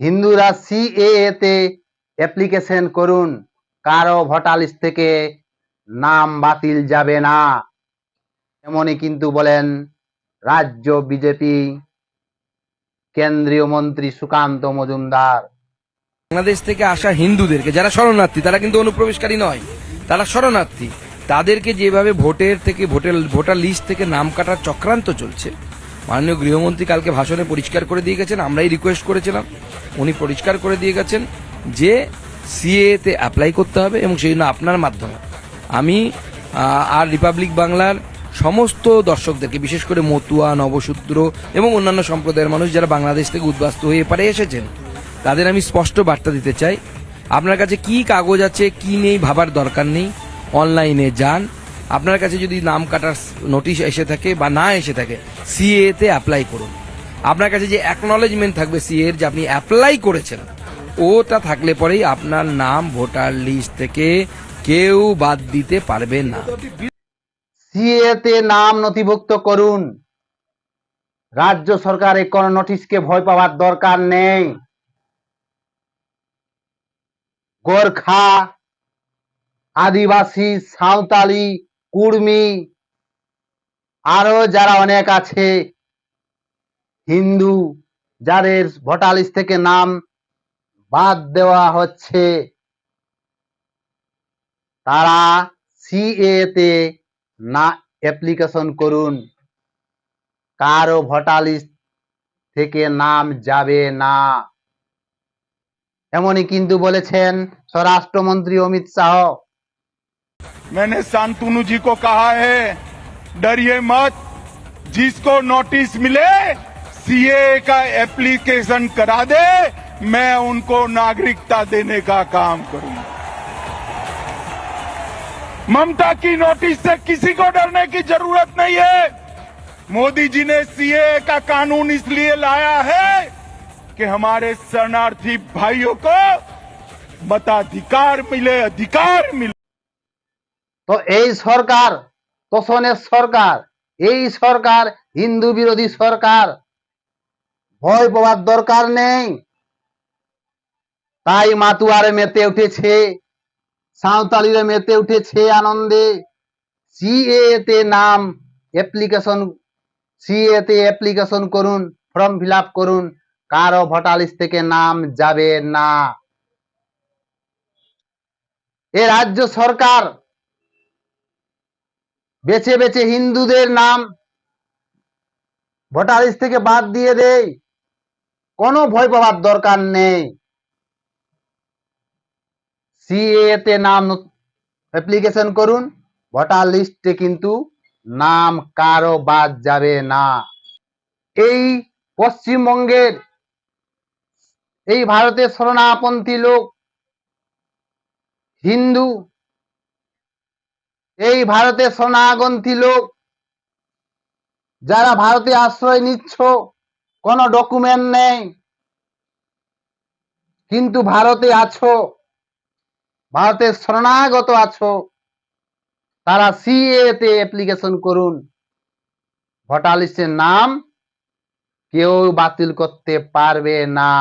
হিন্দুরা সিএএ তে অ্যাপ্লিকেশন করুন। কারও ভোটার লিস্ট থেকে নাম বাতিল যাবে না। এমনই কিন্তু বলেন রাজ্য বিজেপি কেন্দ্রীয় মন্ত্রী সুকান্ত মজুমদার। বাংলাদেশ থেকে আসা হিন্দুদেরকে, যারা শরণার্থী, তারা কিন্তু অনুপ্রবেশকারী নয়। তারা শরণার্থী। তাদেরকে যেভাবে ভোটের থেকে ভোটের ভোটার লিস্ট থেকে নাম কাটার চক্রান্ত চলছে মাননীয় গৃহমন্ত্রী কালকে ভাষণে পরিষ্কার করে দিয়ে গেছেন, আমরাই রিকোয়েস্ট করেছিলাম। উনি পরিষ্কার করে দিয়ে গেছেন যে সিএ তে অ্যাপ্লাই করতে হবে এবং সেই জন্য আপনার মাধ্যমে। আমি আর রিপাবলিক বাংলার সমস্ত দর্শকদেরকে, বিশেষ করে মতুয়া, নবসূত্র এবং অন্যান্য সম্প্রদায়ের মানুষ যারা বাংলাদেশ থেকে উদ্বাস্ত হয়ে এপারে এসেছেন, তাদের আমি স্পষ্ট বার্তা দিতে চাই। আপনার কাছে কি কাগজ আছে, কি নেই ভাবার দরকার নেই অনলাইনে যান আপনার কাছে যদি নাম কাটার নোটিশ এসে থাকে বা না এসে থাকে সিএ তে অ্যাপ্লাই করুন। আপনার কাছে যে অ্যাকনলেজমেন্ট থাকবে সিএ এর যে আপনি অ্যাপ্লাই করেছেন, ওটা থাকলে পরেই আপনার নাম ভোটার লিস্ট থেকে কেউ বাদ দিতে পারবে না। সিএ তে নাম নথিভুক্ত করুন। রাজ্য সরকারের কোন নোটিশকে ভয় পাওয়ার দরকার নেই। গোর্খা, আদিবাসী, সাঁওতালি কুর্মি। আরও যারা অনেক আছে, হিন্দু, যাদের ভোটার থেকে নাম বাদ দেওয়া হচ্ছে, তারা সিএ তে না অ্যাপ্লিকেশন করুন। কারও ভোটার লিস্ট থেকে নাম যাবে না। এমনই কিন্তু বলেছেন স্বরাষ্ট্রমন্ত্রী অমিত শাহ। मैंने शांतनु जी को कहा है, डरिए मत। जिसको नोटिस मिले सीए का एप्लीकेशन करा दे, मैं उनको नागरिकता देने का काम करूँगा। ममता की नोटिस से किसी को डरने की ज़रूरत नहीं है। मोदी जी ने सीए का कानून इसलिए लाया है कि हमारे शरणार्थी भाइयों को मताधिकार मिले, अधिकार मिले। তো এই সরকার, তোষণের সরকার, এই সরকার হিন্দু বিরোধী সরকার। ভয় পাওয়ার দরকার নেই। তাই মাতুয়ারে মেতে উঠেছে, সাঁওতালিরে মেতে উঠেছে আনন্দে। সিএ তে নাম অ্যাপ্লিকেশন সিএ তে অ্যাপ্লিকেশন করুন ফর্ম ফিল করুন, কারও ভোটার থেকে নাম যাবে না। এ রাজ্য সরকার বেছে বেছে হিন্দুদের নাম ভোটার লিস্ট থেকে বাদ দিয়ে দেয় কোনো ভয় পাওয়ার দরকার নেই। সিএ তে নাম অ্যাপ্লিকেশন করুন। ভোটার লিস্টে কিন্তু নাম কারও বাদ যাবে না। এই পশ্চিমবঙ্গের, এই ভারতের শরণাপন্থী লোক হিন্দু এই ভারতের শরণাগন্থী লোক, যারা ভারতে আশ্রয় নিচ্ছ, কোনো ডকুমেন্ট নেই, কিন্তু ভারতে আছো ভারতের শরণাগত আছো, তারা সিএ তে অ্যাপ্লিকেশন করুন। ভোটার লিস্টের নাম কেউ বাতিল করতে পারবে না।